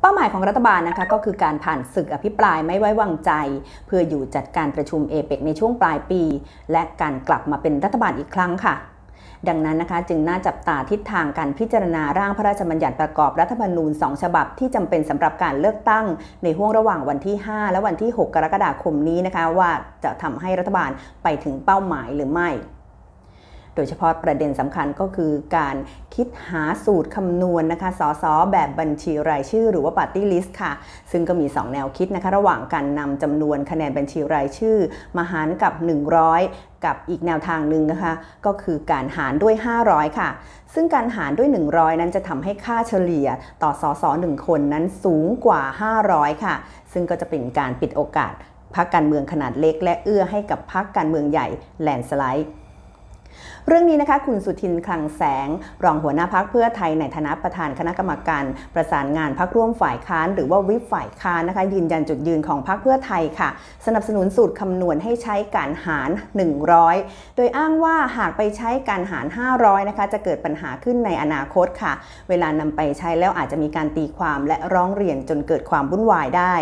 เป้าหมายของรัฐบาลนะคะก็คือการผ่านศึกอภิปรายไม่ไว้วางใจ เพื่ออยู่จัดการประชุมเอเปกในช่วงปลายปี และการกลับมาเป็นรัฐบาลอีกครั้งค่ะ ดังนั้นนะคะจึงน่าจับตาทิศทางการพิจารณาร่างพระราชบัญญัติประกอบรัฐธรรมนูญ 2 ฉบับที่จำเป็นสำหรับการเลือกตั้ง ในห่วงระหว่างวันที่ 5 และวันที่ 6 กรกฎาคมนี้นะคะว่าจะทำให้รัฐบาลไปถึงเป้าหมายหรือไม่ โดยเฉพาะประเด็นสำคัญก็คือการคิดหาสูตรคำนวณนะคะสสแบบบัญชีรายชื่อหรือว่า Party List ค่ะ ซึ่งก็มี 2 แนวคิดนะคะ ระหว่างการนำจำนวนคะแนนบัญชีรายชื่อ มาหารกับ 100กับอีกแนวทางหนึ่งนะคะ ก็คือการหารด้วย 500 ค่ะ ซึ่งการหารด้วย 100 นั้นจะทำให้ค่าเฉลี่ยต่อสอสอ1คนนั้นสูงกว่า 500 ค่ะ ซึ่งก็จะเป็นการปิดโอกาสพักการเมืองขนาดเล็ก และเอื้อให้กับพักการเมืองใหญ่แลนสไลด์ เรื่องนี้นะคะคุณสุทินคลังแสง รองหัวหน้าพักเพื่อไทยในฐานะประธานคณะกรรมการ ประสานงานพักร่วมฝ่ายค้าน หรือว่าวิปฝ่ายค้านนะคะยืนยันจุดยืนของพักเพื่อไทยค่ะ สนับสนุนสูตรคำนวณให้ใช้การหาร 100 โดยอ้างว่าหากไปใช้การหาร 500นะคะจะเกิดปัญหาขึ้นในอนาคตค่ะ เวลานำไปใช้แล้วอาจจะมีการตีความและร้องเรียนจนเกิดความวุ่นวายได้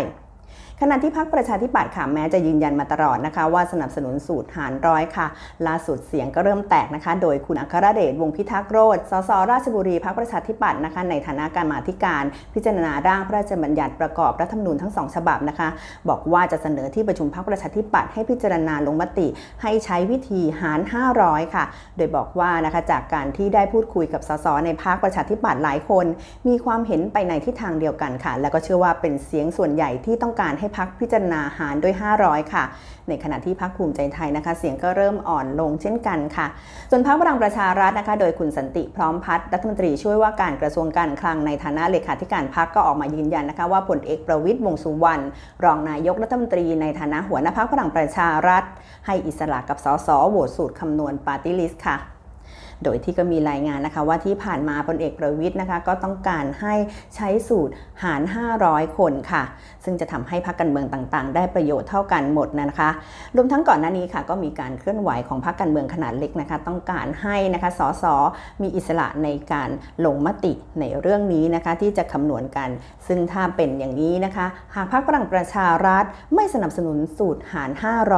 ขณะที่พักประชาธิปัตย์ค่ะแม้จะยืนยันมาตลอดนะคะ ว่าสนับสนุนสูตรหารร้อยค่ะ ล่าสุดเสียงก็เริ่มแตกนะคะ โดยคุณอัครเดชวงพิทักษ์โรจน์สสราชบุรีพักประชาธิปัตย์นะคะในฐานะการมาธิการพิจารณาร่างพระราชบัญญัติประกอบรัฐธรรมนูญทั้งสองฉบับนะคะ บอกว่าจะเสนอที่ประชุมพักประชาธิปัตย์ให้พิจารณาลงมติ ให้ใช้วิธีหาร 500 ค่ะ โดยบอกว่านะคะจากการที่ได้พูดคุยกับสสในพักประชาธิปัตย์หลายคน มีความเห็นไปในทิศทางเดียวกันค่ะ แล้วก็เชื่อว่าเป็นเสียงส่วนใหญ่ที่ต้องการให้พักพิจารณาหารด้วย 500 ค่ะ ในขณะที่พักภูมิใจไทยนะคะ เสียงก็เริ่มอ่อนลงเช่นกันค่ะ ส่วนพักพลังประชารัฐนะคะ โดยคุณสันติพร้อมพัฒน์รัฐมนตรีช่วยว่าการกระทรวงการคลังในฐานะเลขาธิการพักก็ออกมายืนยันนะคะว่าพลเอกประวิตยวงสุวรรณรองนายกรัฐมนตรีในฐานะหัวหน้าพักพลังประชารัฐ ให้อิสระกับสสโหวตสูตรคำนวณปาร์ตี้ลิสต์ค่ะ โดยที่ก็มีรายงานนะคะว่าที่ผ่านมาพลเอกประวิทย์นะคะก็ต้องการให้ใช้สูตรหาร 500 คนค่ะ ซึ่งจะทำให้พรรคการเมืองต่างๆ ได้ประโยชน์เท่ากันหมดนะคะ รวมทั้งก่อนหน้านี้ค่ะก็มีการเคลื่อนไหวของพรรคการเมืองขนาดเล็กนะคะ ต้องการให้นะคะสสมีอิสระในการลงมติในเรื่องนี้นะคะที่จะคำนวณกัน ซึ่งถ้าเป็นอย่างนี้นะคะ หากพรรคพลังประชารัฐไม่สนับสนุนสูตรหาร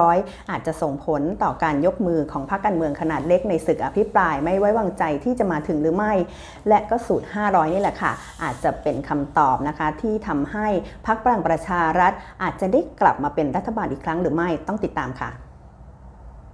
500 อาจจะส่งผลต่อการยกมือของพรรคการเมืองขนาดเล็กในศึกอภิปรายไม่ไว้วางใจที่จะมาถึงหรือไม่ และก็สูตร 500 นี่แหละค่ะ อาจจะเป็นคำตอบนะคะที่ทำให้พรรคพลังประชารัฐ อาจจะได้กลับมาเป็นรัฐบาลอีกครั้งหรือไม่ต้องติดตามค่ะ